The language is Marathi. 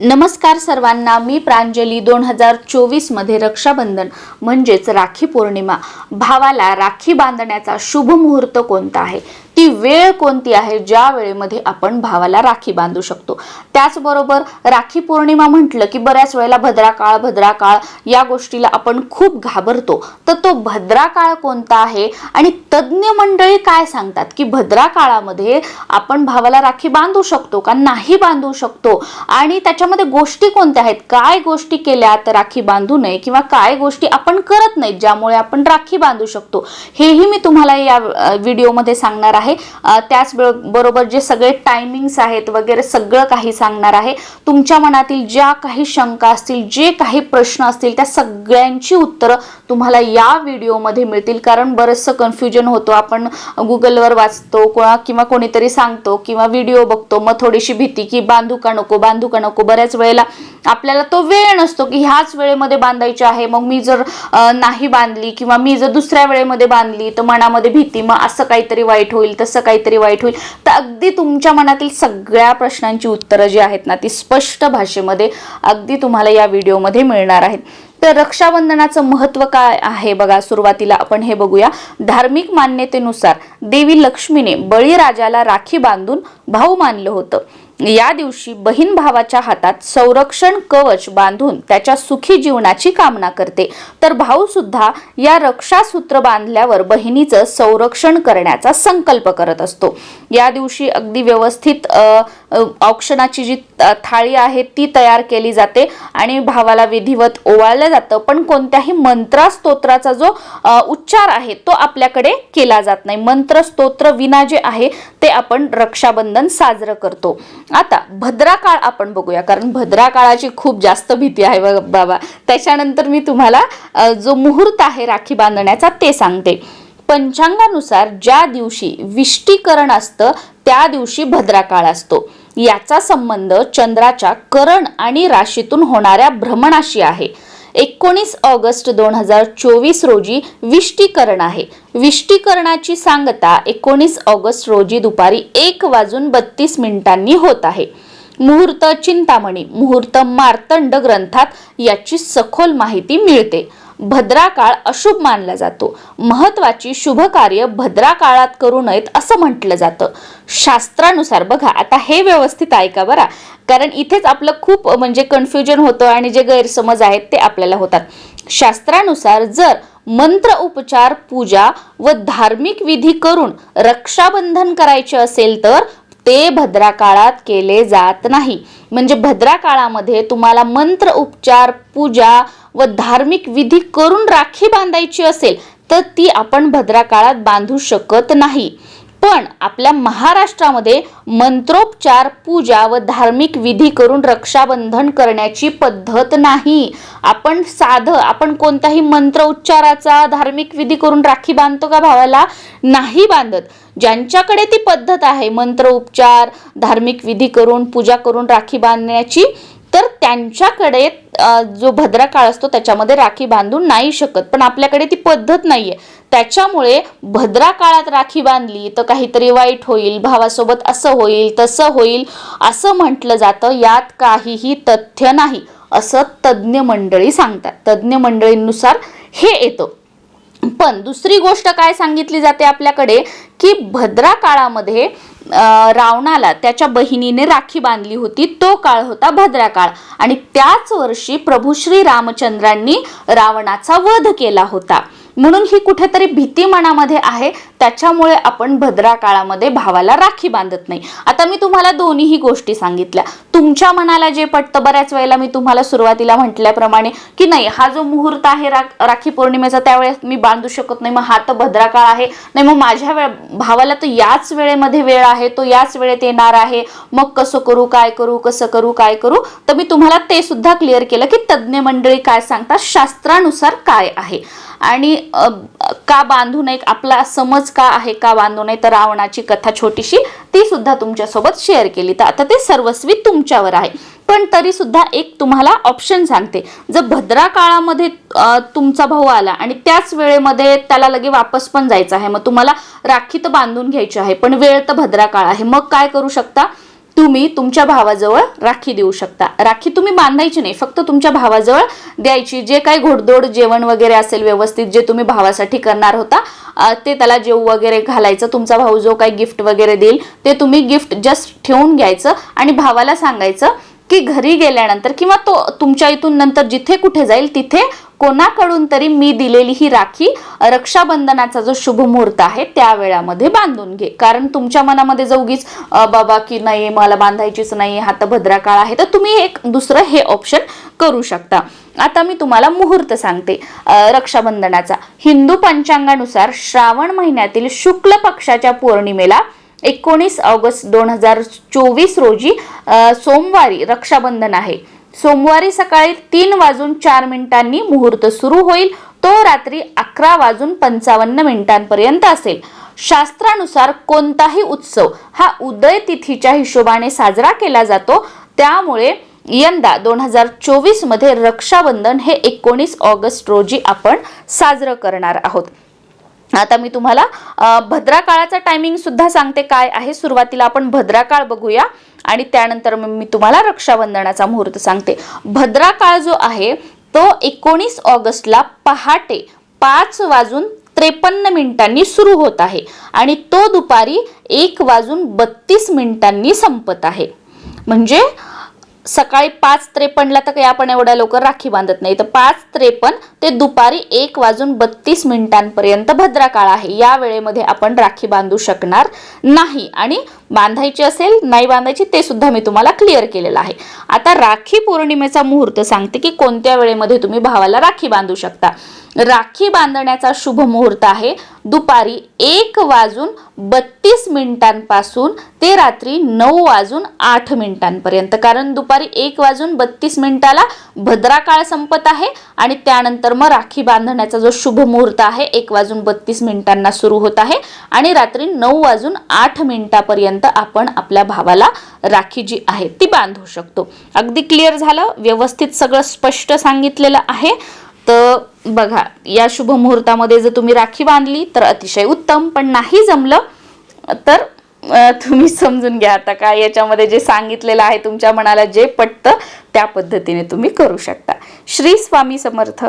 नमस्कार सर्वांना मी प्रांजली दोन हजार चोवीसमध्ये रक्षाबंधन म्हणजेच राखी पौर्णिमा. भावाला राखी बांधण्याचा शुभ मुहूर्त कोणता आहे? ती वेळ कोणती आहे? ज्या वेळेमध्ये आपण भावाला राखी बांधू शकतो. त्याचबरोबर राखी पौर्णिमा म्हटलं की बऱ्याच वेळेला भद्रा काळ भद्रा काळ या गोष्टीला आपण खूप घाबरतो. तर तो भद्रा काळ कोणता आहे? आणि तज्ज्ञ मंडळी काय सांगतात? की भद्रा काळामध्ये आपण भावाला राखी बांधू शकतो का? नाही बांधू शकतो. आणि त्याच्यामध्ये गोष्टी कोणत्या आहेत? काय गोष्टी केल्या तर राखी बांधू नये किंवा काय गोष्टी आपण करत नाहीत ज्यामुळे आपण राखी बांधू शकतो? हेही मी तुम्हाला या व्हिडिओमध्ये सांगणार आहे. त्याच बरोबर जे सगळे टायमिंग्स आहेत वगैरे सगळं काही सांगणार आहे. तुमच्या मनातील ज्या काही शंका असतील जे काही प्रश्न असतील त्या सगळ्यांची उत्तरं तुम्हाला या व्हिडिओमध्ये मिळतील. कारण बरंचसं कन्फ्युजन होतो. आपण गुगलवर वाचतो कोणा किंवा कोणीतरी सांगतो किंवा व्हिडिओ बघतो. मग थोडीशी भीती की बांधू का नको बांधू का नको. बऱ्याच वेळेला आपल्याला तो वेळ नसतो की ह्याच वेळेमध्ये बांधायची आहे. मग मी जर नाही बांधली किंवा मी जर दुसऱ्या वेळेमध्ये बांधली तर मनामध्ये भीती मग असं काहीतरी वाईट होईल तसं काहीतरी वाईट होईल. तर अगदी तुमच्या मनातील सगळ्या प्रश्नांची उत्तरं जी आहेत ना ती स्पष्ट भाषेमध्ये अगदी तुम्हाला या व्हिडिओमध्ये मिळणार आहेत. तर रक्षाबंधनाचं महत्त्व काय आहे बघा सुरुवातीला आपण हे बघूया. धार्मिक मान्यतेनुसार देवी लक्ष्मीने बळीराजाला राखी बांधून भाऊ मानलं होतं. या दिवशी बहीण भावाच्या हातात संरक्षण कवच बांधून त्याच्या सुखी जीवनाची कामना करते. तर भाऊ सुद्धा या रक्षासूत्र बांधल्यावर बहिणीचं संरक्षण करण्याचा संकल्प करत असतो. या दिवशी अगदी व्यवस्थित औक्षणाची जी थाळी आहे ती तयार केली जाते आणि भावाला विधिवत ओवाळलं जातं. पण कोणत्याही मंत्रा स्तोत्राचा जो उच्चार आहे तो आपल्याकडे केला जात नाही. मंत्र स्तोत्र विना जे आहे ते आपण रक्षाबंधन साजरं करतो. आता भद्रा काळ आपण बघूया कारण भद्रा काळाची खूप जास्त भीती आहे बाबा. त्याच्यानंतर मी तुम्हाला जो मुहूर्त आहे राखी बांधण्याचा ते सांगते. पंचांगानुसार ज्या दिवशी विष्टीकरण असतं त्या दिवशी भद्रा काळ असतो. याचा संबंध चंद्राच्या करण आणि राशीतून होणाऱ्या भ्रमणाशी आहे. एकोणीस ऑगस्ट दोन हजार चोवीस रोजी विष्टीकरण आहे. विष्टीकरणाची सांगता एकोणीस ऑगस्ट रोजी दुपारी एक वाजून बत्तीस मिनिटांनी होत आहे. मुहूर्त चिंतामणी मुहूर्त मार्तंड ग्रंथात याची सखोल माहिती मिळते. भद्रा काळ अशुभ मानला जातो. महत्वाची शुभ कार्य भद्रा काळात करू नयेत असं म्हटलं जातं. शास्त्रानुसार बघा आता हे व्यवस्थित ऐका बरा. कारण इथेच आपलं खूप म्हणजे कन्फ्युजन होतं आणि जे गैरसमज आहेत ते आपल्याला होतात. शास्त्रानुसार जर मंत्र उपचार पूजा व धार्मिक विधी करून रक्षाबंधन करायचे असेल तर ते भद्रा काळात केले जात नाही. म्हणजे भद्रा काळामध्ये तुम्हाला मंत्र उपचार पूजा व धार्मिक विधी करून राखी बांधायची असेल तर ती आपण भद्रा काळात बांधू शकत नाही. पण आपल्या महाराष्ट्रामध्ये मंत्रोपचार पूजा व धार्मिक विधी करून रक्षाबंधन करण्याची पद्धत नाही. आपण साधं आपण कोणताही मंत्र उच्चाराचा धार्मिक विधी करून राखी बांधतो का भावाला? नाही बांधत. ज्यांच्याकडे ती पद्धत आहे मंत्र उपचार धार्मिक विधी करून पूजा करून राखी बांधण्याची तर त्यांच्याकडे जो भद्रा काळ असतो त्याच्यामध्ये राखी बांधून नाही शकत. पण आपल्याकडे ती पद्धत नाहीये. त्याच्यामुळे भद्रा काळात राखी बांधली तर काहीतरी वाईट होईल भावासोबत असं होईल तसं होईल असं म्हटलं जातं. यात काहीही तथ्य नाही असं तज्ज्ञ मंडळी सांगतात. तज्ज्ञ मंडळींनुसार हे येतं. पण दुसरी गोष्ट काय सांगितली जाते आपल्याकडे की भद्रा काळामध्ये रावणाला त्याच्या बहिणीने राखी बांधली होती तो काळ होता भद्रा काळ. आणि त्याच वर्षी प्रभू श्री रामचंद्रांनी रावणाचा वध केला होता. म्हणून ही कुठेतरी भीती मनामध्ये आहे. त्याच्यामुळे आपण भद्रा काळामध्ये भावाला राखी बांधत नाही. आता मी तुम्हाला दोन्हीही गोष्टी सांगितल्या. तुमच्या मनाला जे पटतं बऱ्याच वेळेला मी तुम्हाला सुरुवातीला म्हटल्याप्रमाणे की नाही हा जो मुहूर्त आहे रा- राखी पौर्णिमेचा त्यावेळेस मी बांधू शकत नाही. मग हा तर भद्रा काळ आहे. नाही मग माझ्या वेळ भावाला तर याच वेळेमध्ये वेळ आहे. तो याच वेळेत येणार आहे. मग कसं करू काय करू कसं करू काय करू? तर मी तुम्हाला ते सुद्धा क्लिअर केलं की तज्ज्ञ मंडळी काय सांगतात शास्त्रानुसार काय आहे. आणि का बांधू नये आपला समज का आहे का बांधू नये तर रावणाची कथा छोटीशी ती सुद्धा तुमच्यासोबत शेअर केली. तर आता ते सर्वस्वी तुमच्यावर आहे. पण तरी सुद्धा एक तुम्हाला ऑप्शन सांगते. जर भद्रा काळामध्ये तुमचा भाऊ आला आणि त्याच वेळेमध्ये त्याला लगे वापस पण जायचं आहे मग तुम्हाला राखी तर बांधून घ्यायची आहे पण वेळ तर भद्रा काळ आहे. मग काय करू शकता? तुम्ही तुमच्या भावाजवळ राखी देऊ शकता. राखी तुम्ही बांधायची नाही फक्त तुमच्या भावाजवळ द्यायची. जे काही घोडदोड जेवण वगैरे असेल व्यवस्थित जे तुम्ही भावासाठी करणार होता ते त्याला जेव वगैरे घालायचं. तुमचा भाऊ जो काही गिफ्ट वगैरे देईल ते तुम्ही गिफ्ट जस्ट ठेवून घ्यायचं आणि भावाला सांगायचं की घरी गेल्यानंतर किंवा तो तुमच्या इथून नंतर जिथे कुठे जाईल तिथे कोणाकडून तरी मी दिलेली ही राखी रक्षाबंधनाचा जो शुभ मुहूर्त आहे त्या वेळामध्ये बांधून घे. कारण तुमच्या मनामध्ये जाऊगीच उगीच बाबा की नाही मला बांधायचीच नाही हा तर भद्रा काळ आहे तर तुम्ही एक दुसरं हे ऑप्शन करू शकता. आता मी तुम्हाला मुहूर्त सांगते रक्षाबंधनाचा. हिंदू पंचांगानुसार श्रावण महिन्यातील शुक्ल पक्षाच्या पौर्णिमेला एकोणीस ऑगस्ट दोन हजार चोवीस रोजी सोमवारी रक्षाबंधन आहे. सोमवारी सकाळी तीन वाजून चार मिनिटांनी मुहूर्त सुरू होईल. तो रात्री अकरा वाजून पंचावन्न मिनिटांपर्यंत असेल. शास्त्रानुसार कोणताही उत्सव हा उदय तिथीच्या हिशोबाने साजरा केला जातो. त्यामुळे यंदा दोन हजार चोवीसमध्ये रक्षाबंधन हे एकोणीस ऑगस्ट रोजी आपण साजरं करणार आहोत. आता मी तुम्हाला भद्रा काळाचा टायमिंग सुद्धा सांगते काय आहे. सुरुवातीला आपण भद्रा काळ बघूया आणि त्यानंतर मग मी तुम्हाला रक्षाबंधनाचा मुहूर्त सांगते. भद्रा काळ जो आहे तो एकोणीस ऑगस्टला पहाटे पाच वाजून त्रेपन्न मिनिटांनी सुरू होत आहे आणि तो दुपारी एक वाजून बत्तीस मिनिटांनी संपत आहे. म्हणजे सकाळी पाच त्रेपन्नला तर काही आपण एवढ्या लवकर राखी बांधत नाही. तर पाच त्रेपन्न ते दुपारी एक वाजून बत्तीस मिनिटांपर्यंत भद्रा काळ आहे. या वेळेमध्ये आपण राखी बांधू शकणार नाही. आणि बांधायची असेल नाही बांधायची ते सुद्धा मी तुम्हाला क्लिअर केलेलं आहे. आता राखी पौर्णिमेचा मुहूर्त सांगते की कोणत्या वेळेमध्ये तुम्ही भावाला राखी बांधू शकता. राखी बांधण्याचा शुभ मुहूर्त आहे दुपारी एक वाजून बत्तीस मिनिटांपासून ते रात्री नऊ वाजून आठ मिनिटांपर्यंत. कारण दुपारी दुपारी एक वाजून बत्तीस मिनिटाला भद्रा काळ संपत आहे आणि त्यानंतर मग राखी बांधण्याचा जो शुभ मुहूर्त आहे एक वाजून बत्तीस मिनिटांना सुरू होत आहे आणि रात्री नऊ वाजून आठ मिनिटापर्यंत आपण आपल्या भावाला राखी जी आहे ती बांधू शकतो. अगदी क्लिअर झालं? व्यवस्थित सगळं स्पष्ट सांगितलेलं आहे. तर बघा या शुभ मुहूर्तामध्ये जर तुम्ही राखी बांधली तर अतिशय उत्तम. पण नाही जमलं तर तुम्ही समजून घ्या आता काय याच्यामध्ये जे सांगितलेलं आहे तुमच्या मनाला जे पटतं त्या पद्धतीने तुम्ही करू शकता. श्री स्वामी समर्थ.